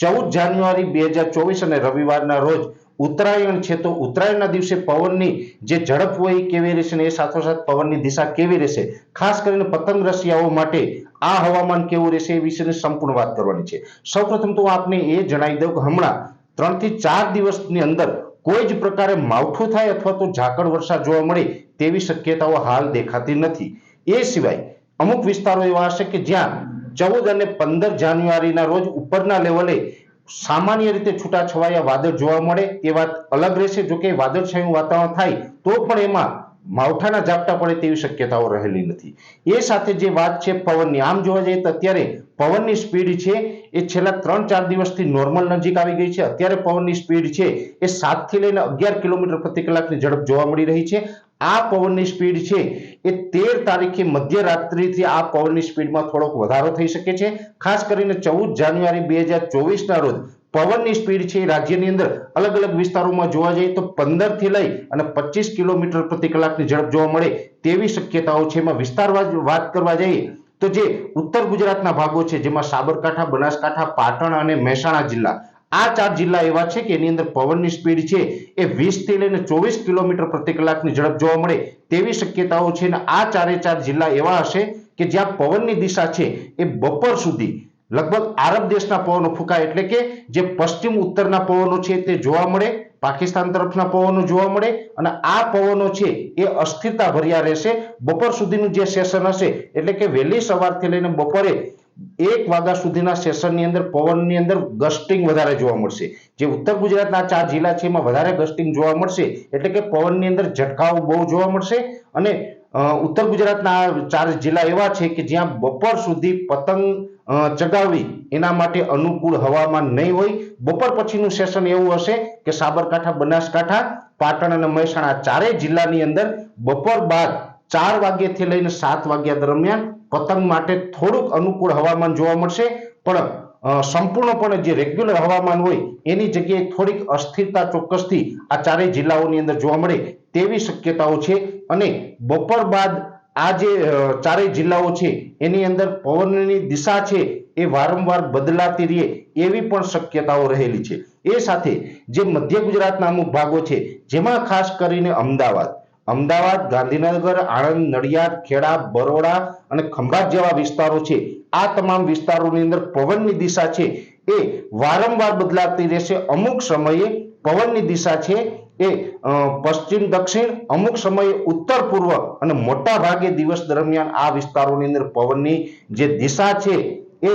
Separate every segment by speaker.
Speaker 1: ચૌદ જાન્યુઆરી બે હજાર ચોવીસ અને રવિવારના રોજ ઉત્તરાયણ છે તો ઉત્તરાયણના દિવસે પવનની જે ઝડપ હોય કેવી રહેશે ને એ સાથોસાથ પવનની દિશા કેવી રહેશે? ખાસ કરીને પતંગ રસિયાઓ માટે આ હવામાન કેવું રહેશે એ વિશેની સંપૂર્ણ વાત કરવાની છે. સૌપ્રથમ તો હું આપને એ જણાવી દઉં કે હમણાં ત્રણથી ચાર દિવસની અંદર કોઈ જ પ્રકારે માવઠું થાય અથવા તો ઝાકળ વર્ષા જોવા મળે તેવી શક્યતાઓ હાલ દેખાતી નથી. એ સિવાય અમુક વિસ્તારો એવા હશે કે જ્યાં ચૌદ અને પંદર જાન્યુઆરીના રોજ ઉપરના લેવલે સામાન્ય રીતે છૂટાછવાયા વાદળ જોવા મળે, એ વાત અલગ રહેશે. જો કે વાદળછાયું વાતાવરણ થાય, તો પણ એમાં માવઠાના ઝાપટા પડે તેવી શક્યતાઓ રહેલી નથી. એ સાથે જે વાત છે પવનની, આમ જોવા જઈએ તો અત્યારે પવનની સ્પીડ છે એ છેલ્લા ત્રણ ચાર દિવસથી નોર્મલ નજીક આવી ગઈ છે. અત્યારે પવનની સ્પીડ છે એ સાતથી લઈને અગિયાર કિલોમીટર પ્રતિ કલાકની ઝડપ જોવા મળી રહી છે. આ પવનની સ્પીડ છે એ તેર તારીખે મધ્યરાત્રિથી આ પવનની સ્પીડમાં થોડોક વધારો થઈ શકે છે. ખાસ કરીને ચૌદ જાન્યુઆરી બે હજાર ચોવીસના રોજ પવનની સ્પીડ છે રાજ્યની અંદર અલગ અલગ વિસ્તારોમાં જોવા જઈએ તો પંદરથી લઈ અને પચીસ કિલોમીટર પ્રતિ કલાકની ઝડપ જોવા મળે તેવી શક્યતાઓ છે. એમાં વિસ્તારવાર વાત કરવા જઈએ તો જે ઉત્તર ગુજરાતના ભાગો છે, જેમાં સાબરકાંઠા, બનાસકાંઠા, પાટણ અને મહેસાણા જિલ્લા, આ ચાર જિલ્લા એવા છે કે એની અંદર પવનની સ્પીડ છે એ વીસથી લઈને ચોવીસ કિલોમીટર પ્રતિ કલાકની ઝડપ જોવા મળે તેવી શક્યતાઓ છે અને આ ચારે ચાર જિલ્લા એવા હશે કે જ્યાં પવનની દિશા છે એ બપોર સુધી લગભગ આરબ દેશના પવનો ફૂંકાય એટલે કે જે પશ્ચિમ ઉત્તરના પવનો છે તે જોવા મળે પાકિસ્તાન તરફના પવનો જોવા મળે અને આ પવનો છે એ અસ્થિરતા ભર્યા રહેશે. બપોર સુધીનું જે સેશન હશે, એટલે કે વહેલી સવારથી લઈને બપોરે એક વાગ્યા સુધીના સેશનની અંદર પવનની અંદર ગસ્ટિંગ વધારે જોવા મળશે. જે ઉત્તર ગુજરાતના ચાર જિલ્લા છે એમાં વધારે ગસ્ટિંગ જોવા મળશે, એટલે કે પવનની અંદર ઝટકાઓ બહુ જોવા મળશે અને ઉત્તર ગુજરાતના ચાર જિલ્લા એવા છે કે જ્યાં બપોર સુધી પતંગ ચગાવવી એના માટે અનુકૂળ હવામાન નહીં હોય. બપોર પછીનું સેશન એવું હશે કે સાબરકાંઠા, બનાસકાંઠા, પાટણ અને મહેસાણા ચારેય જિલ્લાની અંદર બપોર બાદ ચાર વાગ્યાથી લઈને સાત વાગ્યા દરમિયાન પતંગ માટે થોડુંક અનુકૂળ હવામાન જોવા મળશે. પણ સંપૂર્ણપણે જે રેગ્યુલર હવામાન હોય, એની જગ્યાએ થોડીક અસ્થિરતા ચોક્કસથી આ ચારેય જિલ્લાઓની અંદર જોવા મળે તેવી શક્યતાઓ છે. અને બપોર બાદ આ જે ચારેય જિલ્લાઓ છે, એની અંદર પવનની દિશા છે, એ વારંવાર બદલાતી રહે એવી પણ શક્યતાઓ રહેલી છે. એ સાથે જે મધ્ય ગુજરાતના અમુક ભાગો છે, જેમાં ખાસ કરીને અમદાવાદ અમદાવાદ, ગાંધીનગર, આણંદ, નડિયાદ, ખેડા, બરોડા અને ખંભાત જેવા વિસ્તારો છે. આ તમામ વિસ્તારોની અંદર પવનની દિશા છે. એ વારંવાર બદલાતી રહેશે. અમુક સમયે પવનની દિશા છે. એ પશ્ચિમ, દક્ષિણ, અમુક સમયે ઉત્તર, પૂર્વ અને મોટા ભાગે દિવસ દરમિયાન આ વિસ્તારોની અંદર પવનની જે દિશા છે એ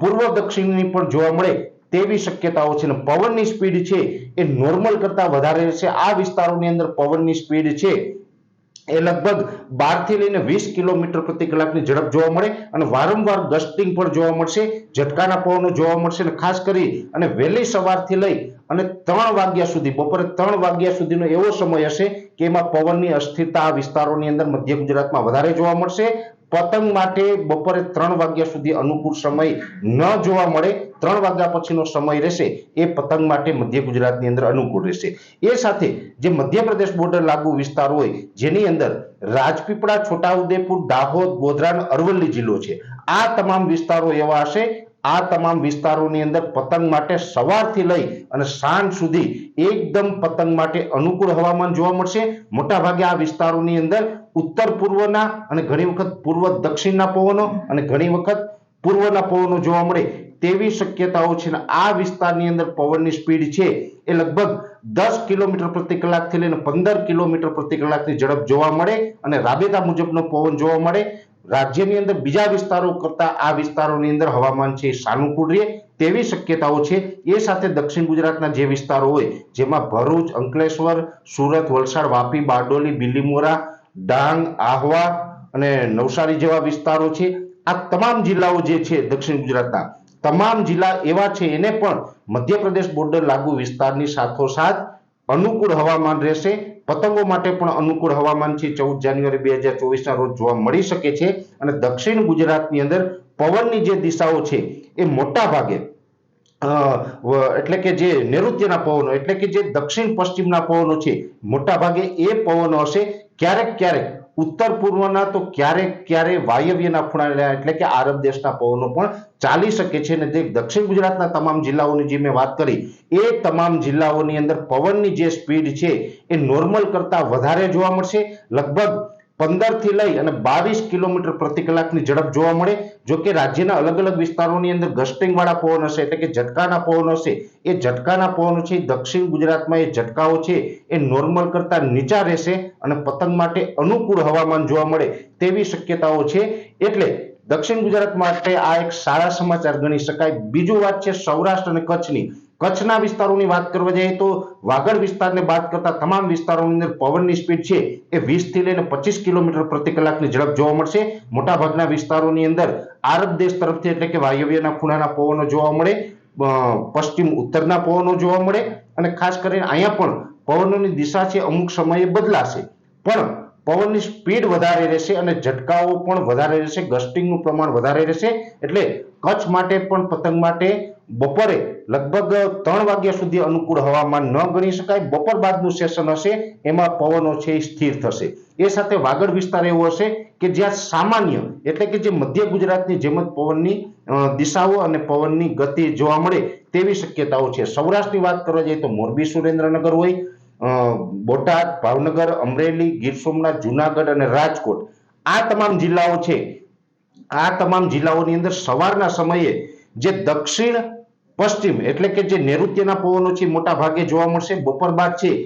Speaker 1: પૂર્વ, દક્ષિણની પણ જોવા મળે. તેવી શક્યતાઓ છે અને પવનની સ્પીડ છે એ નોર્મલ કરતા વધારે રહેશે આ વિસ્તારોની અંદર પવનની સ્પીડ છે એ લગભગ બારથી લઈને વીસ કિલોમીટર પ્રતિ કલાકની ઝડપ જોવા મળે અને વારંવાર ગસ્ટિંગ પણ જોવા મળશે, ઝટકાના પવનો જોવા મળશે અને ખાસ કરી અને વહેલી સવારથી લઈ અને ત્રણ વાગ્યા સુધી, બપોરે ત્રણ વાગ્યા સુધીનો એવો સમય હશે કે એમાં પવનની અસ્થિરતા આ વિસ્તારોની અંદર મધ્ય ગુજરાતમાં વધારે જોવા મળશે પતંગ માટે બપોરે ત્રણ વાગ્યા સુધી અનુકૂળ સમય ન જોવા મળે. ત્રણ વાગ્યા પછીનો સમય રહેશે. એ પતંગ માટે મધ્ય ગુજરાતની અંદર અનુકૂળ રહેશે. એ સાથે જે મધ્યપ્રદેશ બોર્ડર લાગુ વિસ્તાર હોય, જેની અંદર રાજપીપળા, છોટાઉદેપુર, દાહોદ ગોધરા અરવલ્લી જિલ્લો છે. આ તમામ વિસ્તારો એવા હશે આ તમામ વિસ્તારોની અંદર પતંગ માટે સવારથી લઈ અને સાંજ સુધી એકદમ પતંગ માટે અનુકૂળ હવામાન જોવા મળશે. મોટાભાગે આ વિસ્તારોની અંદર ઉત્તર પૂર્વના અને ઘણી વખત પૂર્વ દક્ષિણના પવનો અને ઘણી વખત પૂર્વના પવનો જોવા મળે તેવી શક્યતાઓ છે. આ વિસ્તારની અંદર પવનની સ્પીડ છે એ લગભગ દસ કિલોમીટર પ્રતિ કલાકથી લઈને પંદર કિલોમીટર પ્રતિ કલાકની ઝડપ જોવા મળે અને રાબેતા મુજબનો પવન જોવા મળે. રાજ્યની અંદર બીજા વિસ્તારો કરતા આ વિસ્તારોની અંદર હવામાન છે સાનુકૂળ રહે તેવી શક્યતાઓ છે. એ સાથે દક્ષિણ ગુજરાતના જે વિસ્તારો હોય, જેમાં ભરૂચ, અંકલેશ્વર, સુરત, વલસાડ, વાપી, બારડોલી, બિલીમોરા, ડાંગ, આહવા અને નવસારી જેવા વિસ્તારો છે. આ તમામ જિલ્લાઓ જે છે દક્ષિણ ગુજરાતના, તમામ જિલ્લા એવા છે એને પણ મધ્યપ્રદેશ બોર્ડર લાગુ વિસ્તારની સાથોસાથ અનુકૂળ હવામાન રહેશે. પતંગો માટે પણ અનુકૂળ હવામાન છે. ચૌદ જાન્યુઆરી બે હજાર ચોવીસના રોજ જોવા મળી શકે છે. અને દક્ષિણ ગુજરાતની અંદર પવનની જે દિશાઓ છે, એ મોટા ભાગે એટલે કે જે નૈઋત્યના પવનો, એટલે કે જે દક્ષિણ પશ્ચિમના પવનો છે મોટા ભાગે એ પવનો હશે ક્યારેક ક્યારેક ઉત્તર પૂર્વના તો ક્યારેક ક્યારે વાયવ્યના ખૂણાના એટલે કે આરબ દેશના પવનો પણ ચાલી શકે છે અને જે દક્ષિણ ગુજરાતના તમામ જિલ્લાઓની જે મેં વાત કરી, એ તમામ જિલ્લાઓની અંદર પવનની જે સ્પીડ છે એ નોર્મલ કરતા વધારે જોવા મળશે. લગભગ પંદરથી લઈ અને બાવીસ કિલોમીટર પ્રતિ કલાકની ઝડપ જોવા મળે. જો કે રાજ્યના અલગ અલગ વિસ્તારોની અંદર ગસ્ટિંગ વાળા પવન હશે, એટલે કે ઝટકાના પવન હશે. એ ઝટકાના પવનો છે દક્ષિણ ગુજરાતમાં એ ઝટકાઓ છે, એ નોર્મલ કરતા નીચા રહેશે અને પતંગ માટે અનુકૂળ હવામાન જોવા મળે તેવી શક્યતાઓ છે. એટલે દક્ષિણ ગુજરાત માટે આ એક સારા સમાચાર ગણી શકાય. બીજું વાત છે સૌરાષ્ટ્ર અને કચ્છની. કચ્છના વિસ્તારોની વાત કરવા જઈએ તો વાગડ વિસ્તારને બાદ કરતા તમામ વિસ્તારોની અંદર પવનની સ્પીડ છે એ વીસથી લઈને પચીસ કિલોમીટર પ્રતિ કલાકની ઝડપ જોવા મળશે. મોટાભાગના વિસ્તારોની અંદર આરબ દેશ તરફથી એટલે કે વાયવ્યના ખૂણાના પવનો જોવા મળે પશ્ચિમ ઉત્તરના પવનો જોવા મળે અને ખાસ કરીને અહીંયા પણ પવનોની દિશા છે અમુક સમયે બદલાશે. પણ પવનની સ્પીડ વધારે રહેશે અને ઝટકાઓ પણ વધારે રહેશે, ગસ્ટિંગનું પ્રમાણ વધારે રહેશે. એટલે કચ્છ માટે પણ પતંગ માટે બપોરે લગભગ ત્રણ વાગ્યા સુધી અનુકૂળ હવામાન ન ગણી શકાય. બપોર બાદનું સેશન હશે, એમાં પવનો છે એ સ્થિર થશે. એ સાથે વાગડ વિસ્તાર એવો હશે કે જ્યાં સામાન્ય, એટલે કે જે મધ્ય ગુજરાતની જેમ જ પવનની દિશાઓ અને પવનની ગતિ જોવા મળે તેવી શક્યતાઓ છે. સૌરાષ્ટ્રની વાત કરવા જઈએ તો મોરબી સુરેન્દ્રનગર હોય બોટાદ, ભાવનગર, અમરેલી, ગીર સોમનાથ, જુનાગઢ અને રાજકોટ. આ તમામ જિલ્લાઓ છે. આ તમામ જિલ્લાઓની અંદર સવારના સમયે જે દક્ષિણ પશ્ચિમ એટલે કે જે નૈઋત્યના પવનો છે મોટા ભાગે જોવા મળશે બપોર બાદ છે